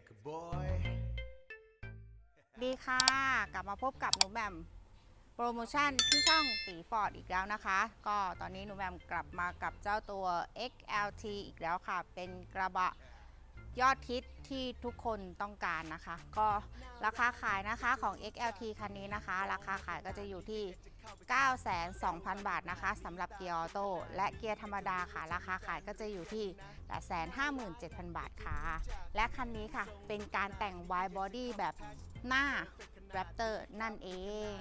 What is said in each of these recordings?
make a boy. ดีค่ะ กลับมาพบกับหนูแหม่มโปรโมชั่นที่ช่องตีฟอร์ดอีกแล้วนะคะ ก็ตอนนี้หนูแหม่มกลับมากับเจ้าตัว XLT อีกแล้วค่ะ เป็นกระบะ ยอดฮิตที่ทุกคนต้องการนะคะ ก็ราคาขายนะคะของ XLT คันนี้นะคะ ราคาขายก็จะอยู่ที่9,200,000 บาทนะคะสำหรับเกียร์ออโต้และเกียร์ธรรมดาค่ะ ราคาขายก็จะอยู่ที่ 857,000 บาทค่ะ และคันนี้ค่ะ เป็นการแต่ง wide body แบบหน้า Raptor นั่นเอง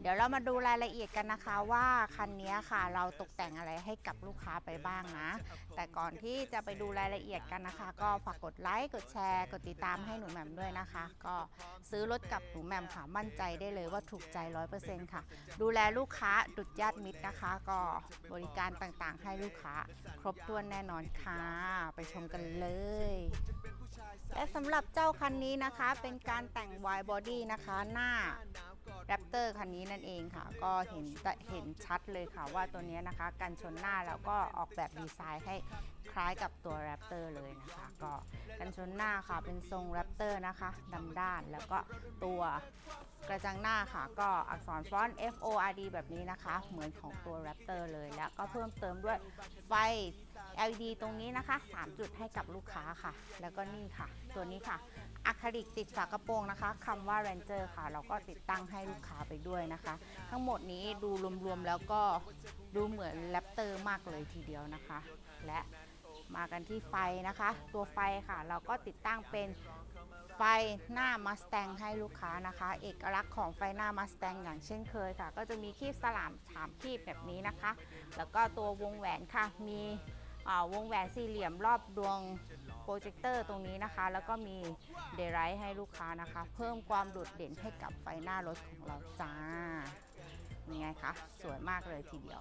เดี๋ยวเรามาดูรายละเอียดกันนะคะว่าคันนี้ค่ะเราตกแต่งอะไรให้กับลูกค้าไปบ้างนะ แต่ก่อนที่จะไปดูรายละเอียดกันนะคะ ก็ฝากกดไลค์กดแชร์ กดติดตามให้หนูแหม่มด้วยนะคะ ก็ซื้อรถกับหนูแหม่มค่ะมั่นใจได้เลยว่าถูกใจ 100%ค่ะ ดูแลลูกค้าดุดญาติมิตรนะคะ ก็บริการต่างๆ ให้ลูกค้า ครบถ้วนแน่นอนค่ะ ไปชมกันเลย และสำหรับเจ้าคันนี้นะคะ เป็นการแต่ง wide body นะคะหน้า แรปเตอร์คันนี้นั่นเองค่ะ ก็เห็นเห็นชัดเลยค่ะว่าตัวนี้นะคะ กันชนหน้าแล้วก็ออกแบบดีไซน์ให้คล้ายกับตัวแรปเตอร์เลยนะคะ ก็กันชนหน้าค่ะเป็นทรงแรปเตอร์นะคะดำด้านแล้วก็ตัว กระจังหน้าค่ะ ก็อักษรฟอนต์ F O R D แบบนี้นะคะ เหมือนของตัว Raptor เลยแล้วก็เพิ่มเติมด้วยไฟ LED ตรงนี้นะคะ 3 จุดให้กับลูกค้าค่ะ แล้วก็นี่ค่ะ ตัวนี้ค่ะอะคริลิกติดฝากระโปรงนะคะคำว่า Ranger ค่ะ เราก็ติดตั้งให้ลูกค้าไปด้วยนะคะ ทั้งหมดนี้ดูรวมๆแล้วก็ดูเหมือนแรปเตอร์มากเลยทีเดียวนะคะ และมากันที่ไฟนะคะ ตัวไฟค่ะ เราก็ติดตั้งเป็น ไฟหน้า Mustang ให้ลูกค้านะคะ เอกลักษณ์ของไฟหน้า Mustang อย่างเช่นเคยค่ะ ก็จะมีคีบสลามสามคีบแบบนี้นะคะ แล้วก็ตัววงแหวนค่ะ มีอ่าวงแหวนสี่เหลี่ยมรอบดวงโปรเจคเตอร์ตรงนี้นะคะ แล้วก็มีเดรายให้ลูกค้านะคะ เพิ่มความโดดเด่นให้กับไฟหน้ารถของเราจ้ายังไงคะ สวยมากเลยทีเดียว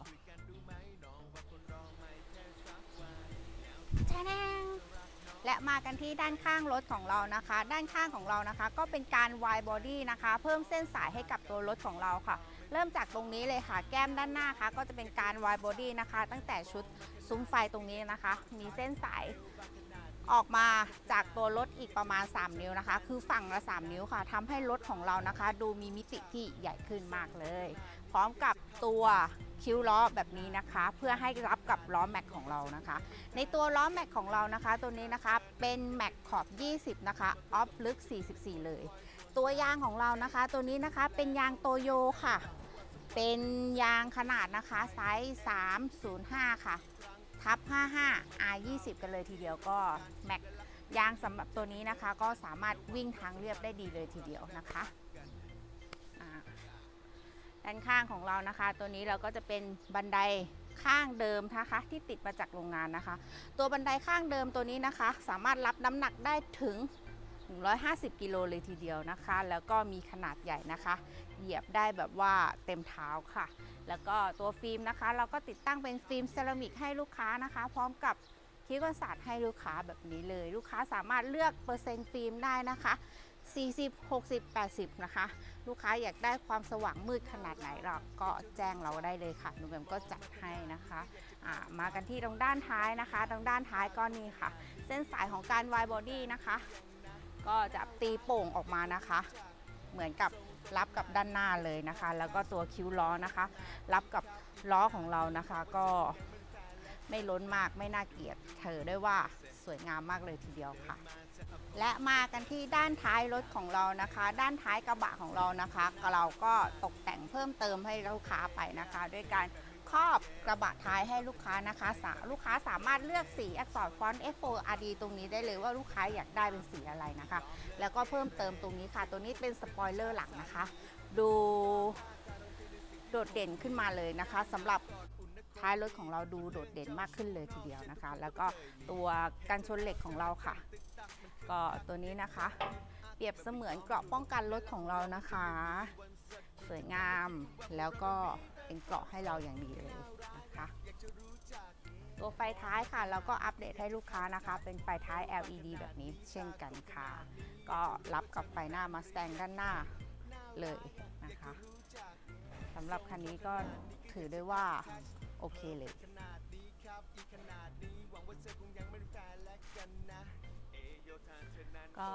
แชนง และมากันที่ด้านข้างรถของเรานะคะ ด้านข้างของเรานะคะ ก็เป็นการ wide body นะคะ เพิ่มเส้นสายให้กับตัวรถของเราค่ะ เริ่มจากตรงนี้เลยค่ะ แก้มด้านหน้าค่ะ ก็จะเป็นการ wide body นะคะ ตั้งแต่ชุดซุ้มไฟตรงนี้นะคะ มีเส้นสายออกมาจากตัวรถอีกประมาณ 3 นิ้วนะคะ คือฝั่งละ 3 นิ้วค่ะทำให้รถของเรานะคะ ดูมีมิติที่ใหญ่ขึ้นมากเลย พร้อมกับตัวคิ้วล้อแบบนี้นะคะ เพื่อให้รับกับล้อแม็กของเรานะคะ ในตัวล้อแม็กของเรานะคะ ตัวนี้นะคะเป็นแม็กขอบ 20 นะคะออฟลึก 44 เลย ตัวยางของเรานะคะ ตัวนี้นะคะเป็นยางโตโยค่ะ เป็นยางขนาดนะคะไซส์305 ค่ะ ทับ 55 R 20 กันเลยทีเดียวก็แม็กยางสำหรับตัวนี้นะคะ ก็สามารถวิ่งทางเรียบได้ดีเลยทีเดียวนะคะ ด้านข้างของเรานะคะ ตัวนี้เราก็จะเป็นบันไดข้างเดิมนะคะ ที่ติดมาจากโรงงานนะคะ ตัวบันไดข้างเดิมตัวนี้นะคะ สามารถรับน้ำหนักได้ถึง 150 กิโลเลยทีเดียวนะคะ แล้วก็มีขนาดใหญ่นะคะ เหยียบได้แบบว่าเต็มเท้าค่ะ แล้วก็ตัวฟิล์มนะคะ เราก็ติดตั้งเป็นฟิล์มเซรามิกให้ลูกค้านะคะ พร้อมกับคิ้วกันศาสตร์ให้ลูกค้าแบบนี้เลย ลูกค้าสามารถเลือกเปอร์เซ็นต์ฟิล์มได้นะคะ 40 60 80 นะคะ ลูกค้าอยากได้ความสว่างมืดขนาดไหนเราก็แจ้งเราได้เลยค่ะหนูแบมก็จัดให้นะคะอ่ามากันที่ตรงด้านท้ายนะคะ ตรงด้านท้ายก็นี่ค่ะ เส้นสายของการ wide body นะคะ ก็จะตีโป่งออกมานะคะ เหมือนกับรับกับด้านหน้าเลยนะคะ แล้วก็ตัวคิ้วล้อนะคะ รับกับล้อของเรานะคะ ก็ ไม่ล้นมากไม่น่าเกลียดเธอได้ว่าสวยงามมากเลยทีเดียวค่ะ และมากันที่ด้านท้ายรถของเรานะคะ ด้านท้ายกระบะของเรานะคะเราก็ตกแต่งเพิ่มเติมให้ลูกค้าไปนะคะ ด้วยการครอบกระบะท้ายให้ลูกค้านะคะสาลูกค้าสามารถเลือกสีอักษรฟอนต์ F4RD ตรงนี้ได้เลยว่าลูกค้าอยากได้เป็นสีอะไรนะคะ แล้วก็เพิ่มเติมตรงนี้ค่ะ ตัวนี้เป็นสปอยเลอร์หลังนะคะ ดูโดดเด่นขึ้นมาเลยนะคะสำหรับ ท้ายรถของเราดูโดดเด่นมากขึ้นเลยทีเดียวนะคะ แล้วก็ตัวกันชนเหล็กของเราค่ะ ก็ตัวนี้นะคะ เปรียบเสมือนเกราะป้องกันรถของเรานะคะ สวยงามแล้วก็เป็นเกราะให้เราอย่างดีเลยนะคะตัวไฟท้ายค่ะเราก็อัปเดตให้ลูกค้านะคะ เป็นไฟท้าย LED แบบนี้เช่นกันค่ะ ก็รับกับไฟหน้า Mustang ด้านหน้าเลยนะคะสำหรับคันนี้ก็ถือได้ว่า โอเคเลย ขนาดนี้ครับมีขนาดนี้หวังว่าเธอคงยังไม่ได้แฟนแล้วกันนะเอยโยก็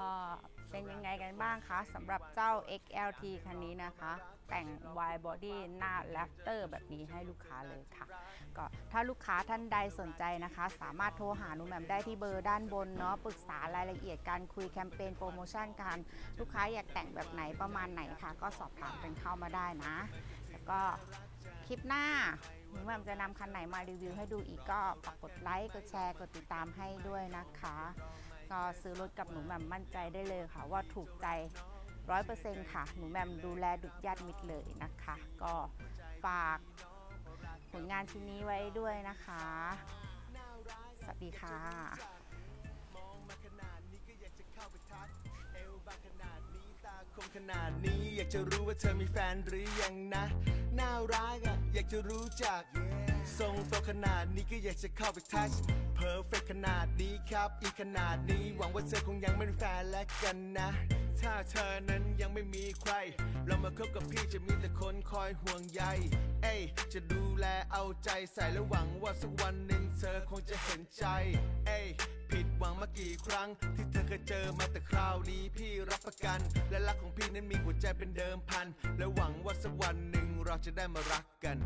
เป็นยังไงกันบ้างคะสำหรับเจ้า XLT คันนี้นะคะ แต่ง wide body หน้า Raptor แบบนี้ให้ลูกค้าเลยค่ะ ก็ถ้าลูกค้าท่านใดสนใจนะคะ สามารถโทรหาหนูแหม่มได้ที่เบอร์ด้านบนเนาะปรึกษารายละเอียดการคุยแคมเปญโปรโมชั่นการลูกค้าอยากแต่งแบบไหนประมาณไหนค่ะก็สอบถามกันเข้ามาได้นะ แล้วก็คลิปหน้า หนูแหม่มจะนำคันไหนมารีวิวให้ดูอีกก็ฝากกดไลค์ กดแชร์ กดติดตามให้ด้วยนะคะ ก็ซื้อรถกับหนูแหม่มมั่นใจได้เลยค่ะ ว่าถูกใจร้อยเปอร์เซ็นต์ค่ะ หนูแหม่มดูแลดุจญาติมิตรเลยนะคะ ก็ฝากผลงานชิ้นนี้ไว้ด้วยนะคะ สวัสดีค่ะคมขนาดนี้ อยากจะรู้ว่าเธอมีแฟนหรือยังนะ น่ารักอะอยากจะรู้จัก ทรงตัวขนาดนี้ก็อยากจะเข้าไปทัชเพอร์เฟกขนาดนี้ครับ อีกขนาดนี้หวังว่าเธอคงยังไม่เป็นแฟนและกันนะ ถ้าเธอนั้นยังไม่มีใคร เรามาคบกับพี่จะมีแต่คนคอยห่วงใย เอ้ยจะดูแลเอาใจใส่และหวังว่าสักวันหนึ่ง เธอคงจะเห็นใจ เอ้ยผิดหวังมากี่ครั้ง ที่เธอเคยเจอมาแต่คราวนี้พี่รับประกัน และรักของพี่นั้นมีหัวใจเป็นเดิมพัน และหวังว่าสักวันหนึ่งเราจะได้มารักกัน